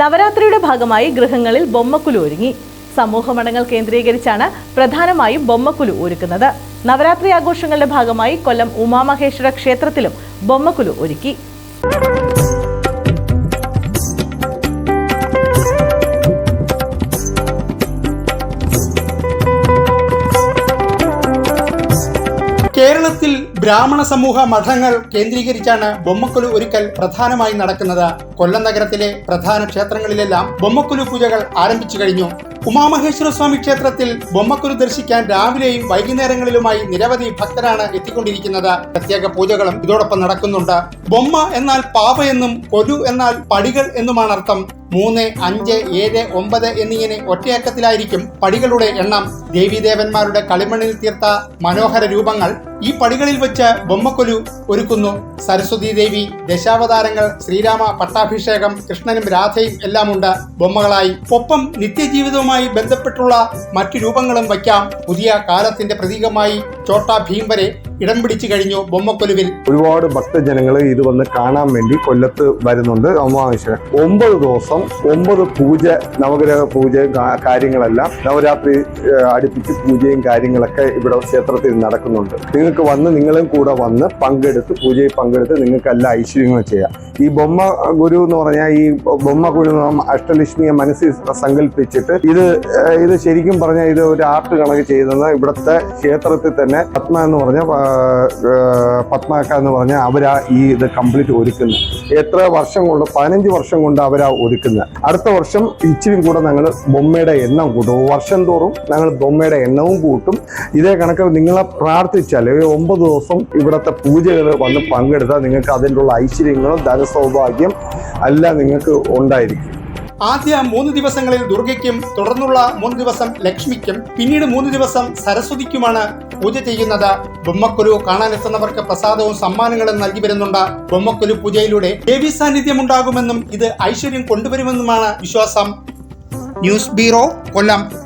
നവരാത്രിയുടെ ഭാഗമായി ഗൃഹങ്ങളിൽ ബൊമ്മക്കുലു ഒരുങ്ങി. സമൂഹ മഠങ്ങൾ കേന്ദ്രീകരിച്ചാണ് പ്രധാനമായും ബൊമ്മക്കുലു ഒരുക്കുന്നത്. നവരാത്രി ആഘോഷങ്ങളുടെ ഭാഗമായി കൊല്ലം ഉമാമഹേശ്വര ക്ഷേത്രത്തിലും ബൊമ്മക്കുലു ഒരുക്കി. കേരളത്തിൽ ബ്രാഹ്മണ സമൂഹ മഠങ്ങൾ കേന്ദ്രീകരിച്ചാണ് ബൊമ്മക്കുലു ഒരുക്കൽ പ്രധാനമായി നടക്കുന്നത്. കൊല്ലം നഗരത്തിലെ പ്രധാന ക്ഷേത്രങ്ങളിലെല്ലാം ബൊമ്മക്കുലു പൂജകൾ ആരംഭിച്ചു കഴിഞ്ഞു. ഉമാമഹേശ്വര സ്വാമി ക്ഷേത്രത്തിൽ ബൊമ്മക്കുലു ദർശിക്കാൻ രാവിലെയും വൈകുന്നേരങ്ങളിലുമായി നിരവധി ഭക്തരാണ് എത്തിക്കൊണ്ടിരിക്കുന്നത്. പ്രത്യേക പൂജകളും ഇതോടൊപ്പം നടക്കുന്നുണ്ട്. ബൊമ്മ എന്നാൽ പാപ എന്നും കൊലു എന്നാൽ പടികൾ എന്നുമാണ് അർത്ഥം. മൂന്ന് അഞ്ച് ഏഴ് ഒമ്പത് എന്നിങ്ങനെ ഒറ്റയക്കത്തിലായിരിക്കും പടികളുടെ എണ്ണം. ദേവീദേവന്മാരുടെ കളിമണ്ണിൽ തീർത്ത മനോഹര രൂപങ്ങൾ ഈ പടികളിൽ വെച്ച് ബൊമ്മക്കൊലു ഒരുക്കുന്നു. സരസ്വതി ദേവി ദശാവതാരങ്ങൾ ശ്രീരാമ പട്ടാഭിഷേകം കൃഷ്ണനും രാധയും എല്ലാം ഉണ്ട് ബൊമ്മകളായി. ഒപ്പം നിത്യജീവിതവുമായി ബന്ധപ്പെട്ടുള്ള മറ്റു രൂപങ്ങളും വയ്ക്കാം. പുതിയ കാലത്തിന്റെ പ്രതീകമായി ചോട്ടാ ഭീം വരെ ഇടം പിടിച്ചു കഴിഞ്ഞു ബൊമ്മക്കൊലുവിൽ. ഒരുപാട് ഭക്തജനങ്ങൾ ഇത് വന്ന് കാണാൻ വേണ്ടി കൊല്ലത്ത് വരുന്നുണ്ട്. അമാവാസ്യ ഒമ്പത് ദിവസം ഒമ്പത് പൂജ നവഗ്രഹ പൂജ കാര്യങ്ങളെല്ലാം നവരാത്രി അടുപ്പിച്ച് പൂജയും കാര്യങ്ങളൊക്കെ ഇവിടെ ക്ഷേത്രത്തിൽ നടക്കുന്നുണ്ട്. നിങ്ങൾക്ക് വന്ന് നിങ്ങളും കൂടെ വന്ന് പങ്കെടുത്ത് പൂജയിൽ പങ്കെടുത്ത് നിങ്ങൾക്ക് എല്ലാ ഐശ്വര്യങ്ങളും ചെയ്യാം. ഈ ബൊമ്മ ഗുരു എന്ന് പറഞ്ഞാൽ ഈ ബൊമ്മ ഗുരു പറഞ്ഞാൽ അഷ്ടലക്ഷ്മിയെ മനസ്സിൽ സങ്കല്പിച്ചിട്ട് ഇത് ഇത് ശരിക്കും പറഞ്ഞാൽ ഇത് ഒരു ആർട്ട് കണക്ക് ചെയ്യുന്നത് ഇവിടുത്തെ ക്ഷേത്രത്തിൽ തന്നെ പത്മ എന്ന് പറഞ്ഞ പത്മാക്ക എന്ന് പറഞ്ഞാൽ അവരാ ഈ ഇത് കംപ്ലീറ്റ് ഒരുക്കുന്നത് എത്ര വർഷം കൊണ്ട് പതിനഞ്ച് വർഷം കൊണ്ട് അവരാ ഒരുക്കുന്നത് അടുത്ത വർഷം ഇച്ചിരി കൂടെ ഞങ്ങൾ ബൊമ്മയുടെ എണ്ണം കൂട്ടും. വർഷം തോറും ഞങ്ങൾ ബൊമ്മയുടെ എണ്ണവും കൂട്ടും. ഇതേ കണക്ക് നിങ്ങളെ പ്രാർത്ഥിച്ചാൽ ഒമ്പത് ദിവസം ഇവിടുത്തെ പൂജകൾ വന്ന് പങ്കെടുത്താൽ നിങ്ങൾക്ക് അതിന്റെ ഐശ്വര്യങ്ങളും ധനസൗഭാഗ്യം എല്ലാം നിങ്ങൾക്ക് ഉണ്ടായിരിക്കും. ആദ്യ മൂന്ന് ദിവസങ്ങളിൽ ദുർഗയ്ക്കും തുടർന്നുള്ള മൂന്ന് ദിവസം ലക്ഷ്മിക്കും പിന്നീട് മൂന്ന് ദിവസം സരസ്വതിക്കുമാണ് പൂജ ചെയ്യുന്നത്. ബൊമ്മക്കൊലു കാണാനെത്തുന്നവർക്ക് പ്രസാദവും സമ്മാനങ്ങളും നൽകി വരുന്നുണ്ട്. ബൊമ്മക്കൊലു പൂജയിലൂടെ ദേവി സാന്നിധ്യം ഉണ്ടാകുമെന്നും ഇത് ഐശ്വര്യം കൊണ്ടുവരുമെന്നുമാണ് വിശ്വാസം. News bureau Kollam.